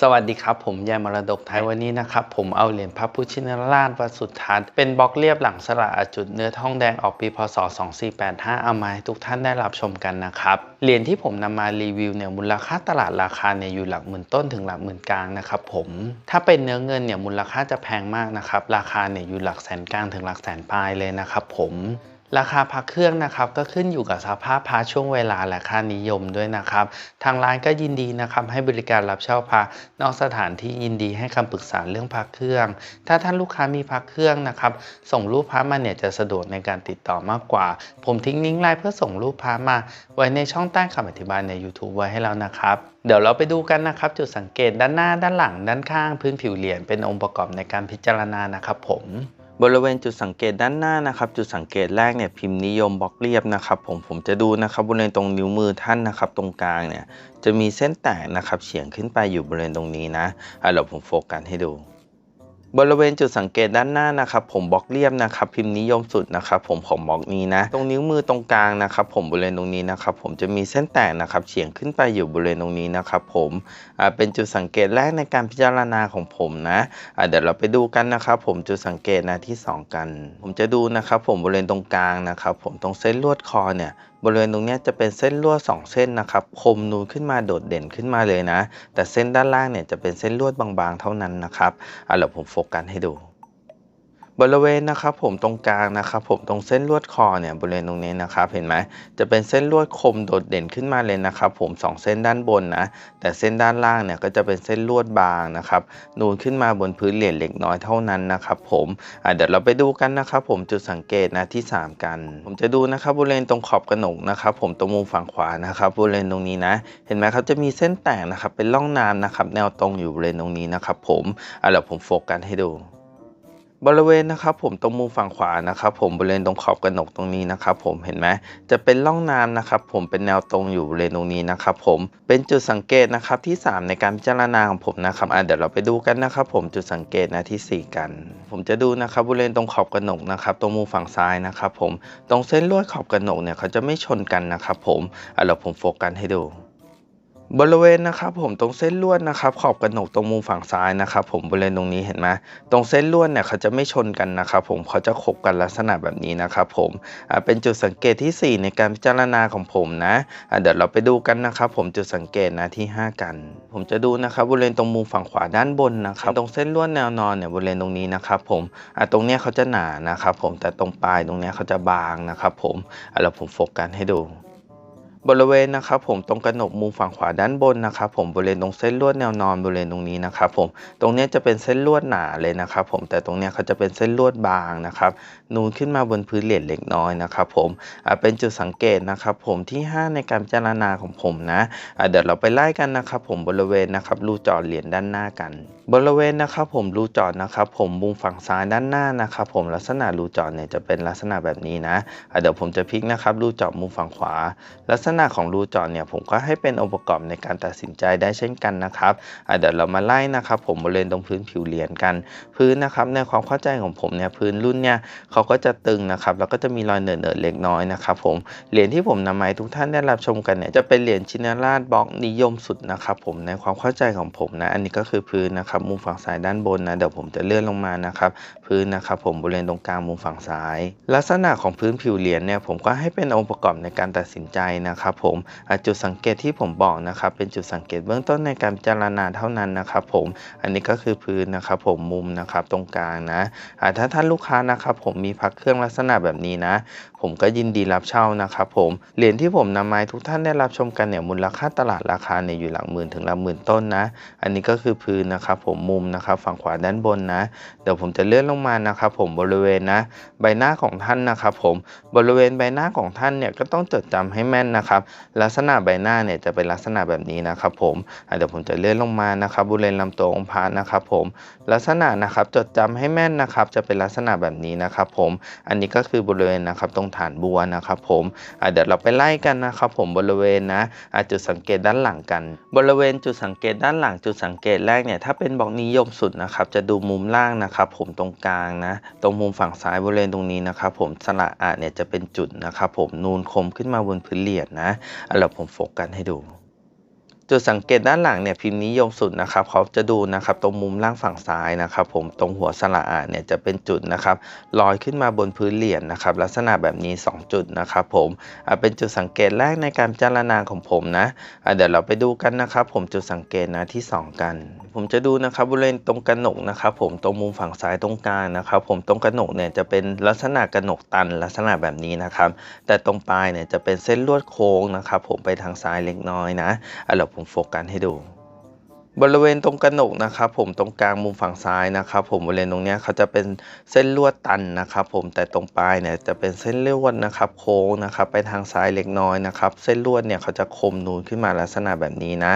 สวัสดีครับ ผมยายมรดกไทยวันนี้นะครับ ผมเอาเหรียญพระพุทธชินราชวัดสุทัศน์เป็นบล็อกเรียบหลังสละจุดเนื้อทองแดงออกปีพศ 2485 เอามาให้ทุกท่านได้รับชมกันนะครับ เหรียญที่ผมนำมารีวิวเนี่ยมูลค่าตลาดราคาเนี่ยอยู่หลักหมื่นต้นถึงหลักหมื่นกลางนะครับผมถ้าเป็นเนื้อเงินเนี่ยมูลค่าจะแพงมากนะครับราคาเนี่ยอยู่หลักแสนกลางถึงหลักแสนปลายเลยนะครับผม ราคาพักเครื่องนะครับก็ขึ้นอยู่กับสภาพพระช่วงเวลาและค่านิยมด้วยนะครับ ทางร้านก็ยินดีนะครับให้บริการรับเช่าพระนอกสถานที่ยินดีให้คำปรึกษาเรื่องพระเครื่อง ถ้าท่านลูกค้ามีพระเครื่องนะครับ ส่งรูปพระมาเนี่ยจะสะดวกในการติดต่อมากกว่า ผมทิ้งลิงก์ไลน์เพื่อส่งรูปพระมา ไว้ในช่องใต้คำอธิบายใน YouTube ไว้ให้แล้วนะครับเดี๋ยวเราไปดูกันนะครับ จุดสังเกตด้านหน้าด้านหลัง ด้านข้างพื้นผิวเหรียญเป็นองค์ประกอบในการพิจารณานะครับผม บริเวณจุดสังเกตด้านหน้านะครับ จุดสังเกตแรกเนี่ยพิมพ์นิยมบล็อกเรียบนะครับ ผมผมจะดูนะครับบริเวณตรงนิ้วมือท่านนะครับ ตรงกลางเนี่ยจะมีเส้นแตกนะครับเฉียงขึ้นไปอยู่บริเวณตรงนี้นะอะเดี๋ยวผมโฟกัสให้ดู บริเวณจุดสังเกตด้านหน้านะครับผมบล็อกเรียบนะครับพิมพ์นิยมสุดนะครับผมของบล็อกนี้นะ ตรงนิ้วมือตรงกลางนะครับผมบริเวณตรงนี้นะครับผมจะมีเส้นแตกนะครับเฉียงขึ้นไปอยู่บริเวณตรงนี้นะครับผมเป็นจุดสังเกตแรกในการพิจารณาของผมนะเดี๋ยวเราไปดูกันนะครับผมจุดสังเกตนะที่สองกัน ผมจะดูนะครับผมบริเวณตรงกลางนะครับผมตรงเส้นลวดคอเนี่ย บริเวณตรงนี้จะเป็นเส้นลวด2เส้นนะครับคมนูนขึ้นมาโดดเด่นขึ้นมาเลยนะ แต่เส้นด้านล่างเนี่ยจะเป็นเส้นลวดบางๆ เท่านั้นนะครับอะเดี๋ยวผมโฟกัสให้ดู บริเวณนะครับผมตรงกลางนะครับผมตรงเส้นลวดคอเนี่ยบริเวณตรงนี้นะครับเห็นไหมจะเป็นเส้นลวดคมโดดเด่นขึ้นมาเลยนะครับผมสองเส้นด้านบนนะแต่เส้นด้านล่างเนี่ยก็จะเป็นเส้นลวดบางนะครับนูนขึ้นมาบนพื้นเหรียญเล็กน้อยเท่านั้นนะครับผมเดี๋ยวเราไปดูกันนะครับผมจุดสังเกตนะที่ 3 กัน ผมจะดูนะครับบริเวณตรงขอบกระหนกนะครับผมตรงมุมฝั่งขวานะครับบริเวณตรงนี้นะเห็นไหมครับจะมีเส้นแตกนะครับเป็นร่องน้ำนะครับแนวตรงอยู่บริเวณตรงนี้นะครับผมเดี๋ยวผมโฟกัสให้ดู บริเวณนะครับผมตรงมุมฝั่งขวานะครับผมบริเวณตรงขอบกระหนกตรงนี้นะครับผมเห็นไหมจะเป็นร่องน้ำนะครับผมเป็นแนวตรงอยู่บริเวณตรงนี้นะครับผมเป็นจุดสังเกตนะครับที่ 3 ในการพิจารณาของผมนะครับอะเดี๋ยวเราไปดูกันนะครับผมจุดสังเกตนะที่ 4 กัน ผมจะดูนะครับบริเวณตรงขอบกระหนกนะครับตรงมุมฝั่งซ้ายนะครับผมตรงเส้นลวดขอบกระหนกเนี่ยเขาจะไม่ชนกันนะครับผมอะเดี๋ยวผมโฟกัสให้ดู บริเวณนะครับผมตรงเส้นลวดนะครับขอบกระหนกตรงมุมฝั่งซ้ายนะครับผมบริเวณตรงนี้เห็นไหมตรงเส้นลวดเนี่ยเขาจะไม่ชนกันนะครับผมเขาจะขบกันลักษณะแบบนี้นะครับผมเป็นจุดสังเกตที่ 4 ในการพิจารณาของผมนะเดี๋ยวเราไปดูกันนะครับผมจุดสังเกตนะที่ 5 กัน ผมจะดูนะครับบริเวณตรงมุมฝั่งขวาด้านบนนะครับตรงเส้นลวดแนวนอนเนี่ยบริเวณตรงนี้นะครับผมตรงเนี้ยเขาจะหนานะครับผมแต่ตรงปลายตรงเนี้ยเขาจะบางนะครับผมเราผมโฟกัสให้ดู บริเวณนะครับผมตรงกระหนกมุมฝั่งขวาด้านบนนะครับผมบริเวณตรงเส้นลวดแนวนอนบริเวณตรงนี้นะครับผมตรงนี้จะเป็นเส้นลวดหนาเลยนะครับผมแต่ตรงนี้เขาจะเป็นเส้นลวดบางนะครับนูนขึ้นมาบนพื้นเหรียญเล็กน้อยนะครับผมเป็นจุดสังเกตนะครับผมที่ 5 ในการพิจารณาของผมนะเดี๋ยวเราไปไล่กันนะครับผมบริเวณนะครับรูจอดเหรียญด้านหน้ากัน บริเวณนะครับผมรูจอดนะครับผมมุมฝั่งซ้ายด้านหน้านะครับผมลักษณะรูจอดเนี่ยจะเป็นลักษณะแบบนี้นะเดี๋ยวผมจะพลิกนะครับรูจอดมุมฝั่งขวาลักษณะของรูเจอดเนี่ยผมก็ให้เป็นองค์ประกอบในการตัดสินใจได้เช่นกันนะครับเดี๋ยวเรามาไล่นะครับ ผมบริเวณตรงพื้นผิวเหรียญกัน พื้นนะครับในความเข้าใจของผมเนี่ยพื้นรุ่นเนี่ยเขาก็จะตึงนะครับแล้วก็จะมีรอยเหนอะๆเล็กน้อยนะครับผมเหรียญที่ผมนำมาให้ทุกท่านได้รับชมกันเนี่ยจะเป็นเหรียญชินราชบล็อกนิยมสุดนะครับผมในความเข้าใจของผมนะ อันนี้ก็คือพื้นนะครับมุมฝั่งซ้ายด้านบนนะเดี๋ยวผมจะเลื่อนลงมานะครับพื้นนะครับผมบริเวณตรงกลางมุมฝั่งซ้าย ลักษณะของพื้นผิวเหรียญเนี่ยผมก็ให้เป็นองค์ประกอบในการตัดสินใจนะครับผมอะจุดสังเกตที่ผมบอกนะครับ เป็นจุดสังเกตเบื้องต้นในการพิจารณาเท่านั้นนะครับผมอันนี้ก็คือพื้นนะครับผมมุมนะครับตรงกลางนะถ้าท่านลูกค้านะครับผมมีพักเครื่องลักษณะแบบนี้นะ ผมก็ยินดีรับเช่านะครับผมเหรียญที่ผมนำมาให้ทุกท่านได้รับชมกันเนี่ยมูลค่าตลาดราคาเนี่ยอยู่หลักหมื่นถึงหลักหมื่นต้นนะ อันนี้ก็คือพื้นนะครับผมมุมนะครับฝั่งขวาด้านบนนะ เดี๋ยวผมจะเลื่อนลงมานะครับผมบริเวณนะ ใบหน้าของท่านนะครับผมบริเวณใบหน้าของท่านเนี่ยก็ต้องจดจำให้แม่นนะครับลักษณะใบหน้าเนี่ยจะเป็นลักษณะแบบนี้นะครับผมเดี๋ยวผมจะเลื่อนลงมานะครับบริเวณลำตัวองค์พระนะครับผมลักษณะนะครับจดจำให้แม่นนะครับจะเป็นลักษณะแบบนี้นะครับผมอันนี้ก็คือบริเวณนะครับตรงฐานบัวนะครับผมเดี๋ยวเราไปไล่กันนะครับผมบริเวณนะอะจุดสังเกตด้านหลังกัน บริเวณจุดสังเกตด้านหลังจุดสังเกตแรกเนี่ยถ้าเป็นบล็อกนิยมสุดนะครับจะดูมุมล่างนะครับผมตรงกลางนะตรงมุมฝั่งซ้ายบริเวณตรงนี้นะครับผมสระอะเนี่ยจะเป็นจุดนะครับผมนูนคมขึ้นมาบนพื้นเหรียญนะอะเราผมโฟกัสให้ดู จุดสังเกตด้านหลังเนี่ยพิมพ์นิยมสุดนะครับเขาจะดูนะครับตรงมุมล่างฝั่งซ้ายนะครับผมตรงหัวสระอาเนี่ยจะเป็นจุดนะครับลอยขึ้นมาบนพื้นเหรียญนะครับลักษณะแบบนี้ 2 จุดนะครับผมเป็นจุดสังเกตแรกในการพิจารณาของผมนะเดี๋ยวเราไปดูกันนะครับผมจุดสังเกตนะที่ 2 กัน ผมจะดูนะครับบริเวณตรงกระหนกนะครับผมตรงมุมฝั่งซ้ายตรงกลางนะครับผมตรงกระหนกเนี่ยจะเป็นลักษณะกระหนกตันลักษณะแบบนี้นะครับแต่ตรงปลายเนี่ยจะเป็นเส้นลวดโค้งนะครับผมไปทางซ้ายเล็กน้อยนะอะเดี๋ยวผมโฟกัสให้ดู บริเวณตรงกระหนกนะครับผมตรงกลางมุมฝั่งซ้ายนะครับผมบริเวณตรงนี้เขาจะเป็นเส้นลวดตันนะครับผมแต่ตรงปลายเนี่ยจะเป็นเส้นลวดนะครับโค้งนะครับไปทางซ้ายเล็กน้อยนะครับเส้นลวดเนี่ยเขาจะคมนูนขึ้นมาลักษณะแบบนี้นะ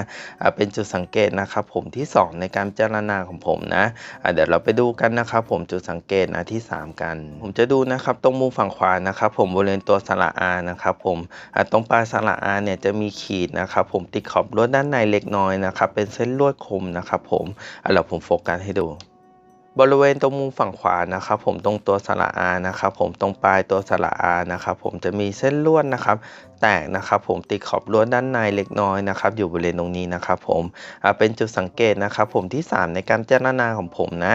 เป็นจุดสังเกตนะครับผมที่ 2 ในการพิจารณาของผมนะเดี๋ยวเราไปดูกันนะครับผมจุดสังเกตนะที่ 3 กัน ผมจะดูนะครับตรงมุมฝั่งขวานะครับผมบริเวณตัวสระอานะครับผมตรงปลายสระอาเนี่ยจะมีขีดนะครับผมติดขอบลวดด้านในเล็กน้อยนะครับเป็นเส้นลวดคมนะครับผมเอาล่ะผมโฟกัสให้ดู บริเวณตรงมุมฝั่งขวานะครับผมตรงตัวสระอานะครับผมตรงปลายตัวสระอานะครับผมจะมีเส้นลวดนะครับ แตกนะครับผมติดขอบลวดด้านในเล็กน้อยนะครับอยู่บริเวณตรงนี้นะครับผมเป็นจุดสังเกตนะครับผมที่ 3 ในการพิจารณาของผมนะ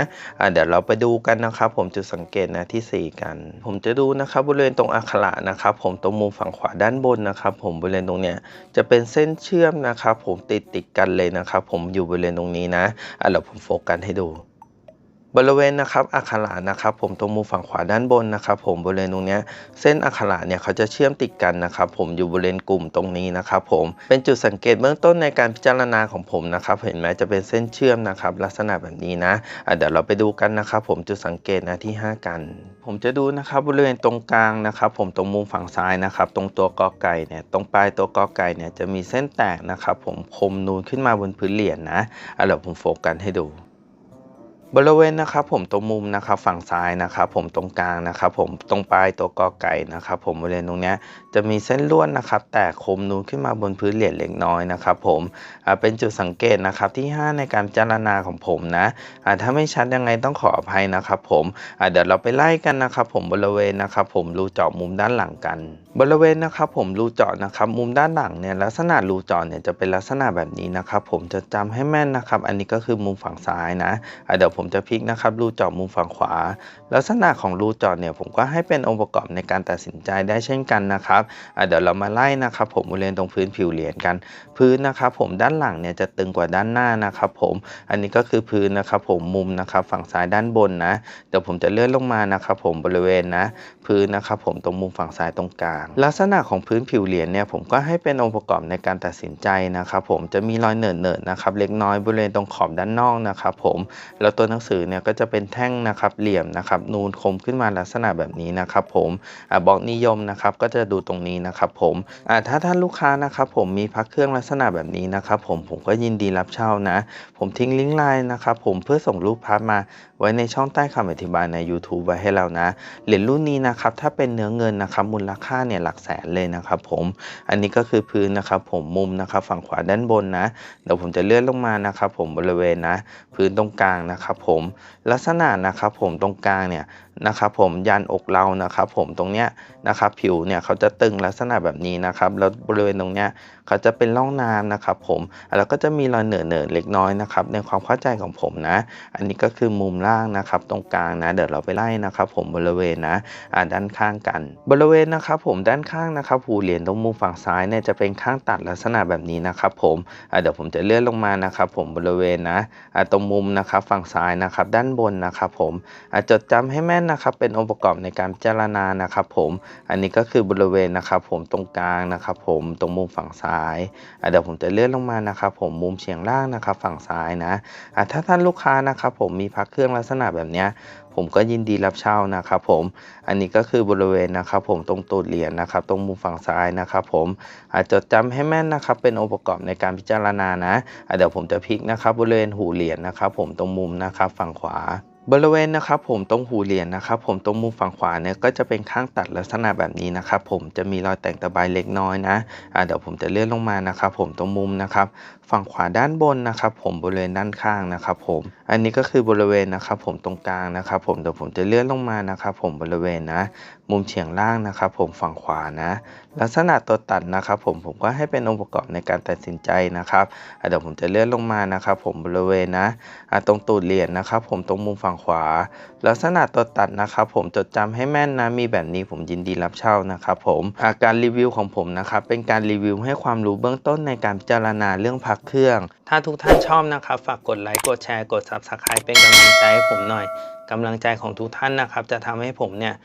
เดี๋ยวเราไปดูกันนะครับผมจุดสังเกตนะที่ 4 กัน ผมจะดูนะครับบริเวณตรงอักขระนะครับผมตรงมุมฝั่งขวาด้านบนนะครับผมบริเวณตรงเนี้ยจะเป็นเส้นเชื่อมนะครับผมติดติดกันเลยนะครับผมอยู่บริเวณตรงนี้นะเดี๋ยวผมโฟกัสให้ดู บริเวณนะครับอักขระนะครับผมตรงมุมฝั่งขวาด้านบนนะครับผมบริเวณตรงนี้เส้นอักขระเนี่ยเขาจะเชื่อมติดกันนะครับผมอยู่บริเวณกลุ่มตรงนี้นะครับผมเป็นจุดสังเกตเบื้องต้นในการพิจารณาของผมนะครับเห็นไหมจะเป็นเส้นเชื่อมนะครับลักษณะแบบนี้นะะเดี๋ยวเราไปดูกันนะครับผมจุดสังเกตนะที่ 5 กัน ผมจะดูนะครับบริเวณตรงกลางนะครับผมตรงมุมฝั่งซ้ายนะครับตรงตัวกอไก่เนี่ยตรงปลายตัวกอไก่เนี่ยจะมีเส้นแตกนะครับผมคมนูนขึ้นมาบนพื้นเหรียญนะเดี๋ยวผมโฟกัสให้ดู บริเวณนะครับผมตรงมุมนะครับฝั่งซ้ายนะครับผมตรงกลางนะครับผมตรงปลายตัวกอไก่นะครับผมบริเวณตรงเนี้ย จะมีเส้นลวดนะครับ แตกคมนูนขึ้นมาบนพื้นเหรียญเล็กน้อยนะครับ ผมเป็นจุดสังเกตนะครับที่ 5 ในการพิจารณาของผมนะถ้าไม่ชัดยังไงต้องขออภัยนะครับ ผมเดี๋ยวเราไปไล่กันนะครับ ผมบริเวณนะครับ ผมรูเจาะมุมด้านหลังกัน บริเวณนะครับ ผมรูเจาะนะครับ มุมด้านหลังเนี่ยลักษณะรูเจาะเนี่ยจะเป็นลักษณะแบบนี้นะครับ ผมจะจำให้แม่นนะครับ อันนี้ก็คือมุมฝั่งซ้ายนะเดี๋ยวผมจะพลิกนะครับรูเจาะมุมฝั่งขวา ลักษณะของรูจาะเนี่ยผมก็ให้เป็นองค์ประกอบในการตัดสินใจได้เช่นกันนะครับเดี๋ยวเรามาไล่นะครับ ผมบริเวณตรงพื้นผิวเหรียญกัน พื้นนะครับ ผมด้านหลังเนี่ยจะตึงกว่าด้านหน้านะครับ ผมอันนี้ก็คือพื้นนะครับ ผมมุมนะครับฝั่งซ้ายด้านบนนะเดี๋ยวผมจะเลื่อนลงมานะครับ ผมบริเวณนะพื้นนะครับ ผมตรงมุมฝั่งซ้ายตรงกลาง ลักษณะของพื้นผิวเหรียญเนี่ยผมก็ให้เป็นองค์ประกอบในการตัดสินใจนะครับ ผมจะมีรอยเหนิดๆนะครับ เล็กน้อยบริเวณตรงขอบด้านนอกนะครับ ผมแล้วตัวหนังสือเนี่ยก็จะเป็นแท่งนะครับเหลี่ยมนะครับนูนคมขึ้นมาลักษณะแบบนี้นะครับผมอ่าบอกนิยมนะครับก็จะดูตรงนี้นะครับผมอ่าถ้าท่านลูกค้านะครับผมมีพักเครื่องลักษณะแบบนี้นะครับผมผมก็ยินดีรับเช่านะ ผมทิ้งลิงก์ไลน์นะครับผมเพื่อส่งรูปภาพมา ว้ในช่องใต้คำอธิบายใน YouTube ไว้ให้เรานะ เหรียญรุ่นนี้นะครับถ้าเป็นเนื้อเงินนะครับมูลค่าเนี่ยหลักแสนเลยนะครับผมอันนี้ก็คือพื้นนะครับผมมุมนะครับฝั่งขวาด้านบนนะเดี๋ยวผมจะเลื่อนลงมานะครับผมบริเวณนะ พื้นตรงกลางนะครับผมลักษณะนะครับผมตรงกลางเนี่ยนะครับผมยันอกเรานะครับผมตรงเนี้ยนะครับผิวเนี่ยเขาจะตึงลักษณะแบบนี้นะครับแล้วบริเวณตรงเนี้ยเขาจะเป็นร่องน้ำนะครับผมแล้วก็จะมีรอยเหนื่อเหนือเล็กน้อยนะครับในความเข้าใจของผมนะ อันนี้ก็คือมุมล่างนะครับตรงกลางนะเดี๋ยวเราไปไล่นะครับผมบริเวณนะอ่าด้านข้างกัน บริเวณนะครับผมด้านข้างนะครับหูเหรียญตรงมุมฝั่งซ้ายเนี่ยจะเป็นข้างตัดลักษณะแบบนี้นะครับผมอ่าเดี๋ยวผมจะเลื่อนลงมานะครับผมบริเวณนะอ่าตรงมุมนะครับฝั่งซ้ายนะครับด้านบนนะครับผมอ่าจดจำให้แม่นนะครับเป็นองค์ประกอบในการพิจารณานะครับผมอันนี้ก็คือบริเวณนะครับผมตรงกลางนะครับผมตรงมุมฝั่งซ้ายเดี๋ยวผมจะเลื่อนลงมานะครับผมมุมเฉียงล่างนะครับฝั่งซ้ายนะถ้าท่านลูกค้านะครับผมมีพักเครื่องลักษณะแบบนี้ผมก็ยินดีรับเช่านะครับผมอันนี้ก็คือบริเวณนะครับผมตรงตูดเหรียญนะครับตรงมุมฝั่งซ้ายนะครับผมจดจำให้แม่นนะครับเป็นองค์ประกอบในการพิจารณานะเดี๋ยวผมจะพลิกนะครับบริเวณหูเหรียญนะครับผมตรงมุมนะครับฝั่งขวา บริเวณนะครับผมตรงหูเหรียญนะครับผมตรงมุมฝั่งขวาเนี่ยก็จะเป็นข้างตัดลักษณะแบบนี้นะครับผมจะมีรอยแต่งตะไบเล็กน้อยนะอ่าเดี๋ยวผมจะเลื่อนลงมานะครับผมตรงมุมนะครับฝั่งขวาด้านบนนะครับผมบริเวณด้านข้างนะครับผมอันนี้ก็คือบริเวณนะครับผมตรงกลางนะครับผมเดี๋ยวผมจะเลื่อนลงมานะครับผมบริเวณนะ มุมเฉียงล่างนะครับผมฝั่งขวานะ ลักษณะตัวตัดนะครับผมผมก็ให้เป็นองค์ประกอบในการตัดสินใจนะครับเดี๋ยวผมจะเลื่อนลงมานะครับผมบริเวณนะตรงตูดเหรียญนะครับผมตรงมุมฝั่งขวา ลักษณะตัวตัดนะครับผมจดจำให้แม่นนะมีแบบนี้ผมยินดีรับเช่านะครับผมอาการรีวิวของผมนะครับเป็นการรีวิวให้ความรู้เบื้องต้นในการพิจารณาเรื่องพักเครื่อง ถ้าทุกท่านชอบนะครับฝากกดไลค์กดแชร์กด Subscribe เป็นกำลังใจให้ผมหน่อยกำลังใจของทุกท่านนะครับจะทำให้ผมเนี่ย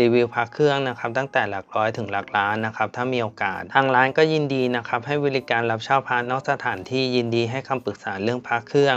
รีวิวพักเครื่องนะครับตั้งแต่หลักร้อยถึงหลักล้านนะครับถ้ามีโอกาส ทางร้านก็ยินดีนะครับให้บริการรับเช่าพาร์ทนอกสถานที่ยินดีให้คำปรึกษาเรื่องพักเครื่อง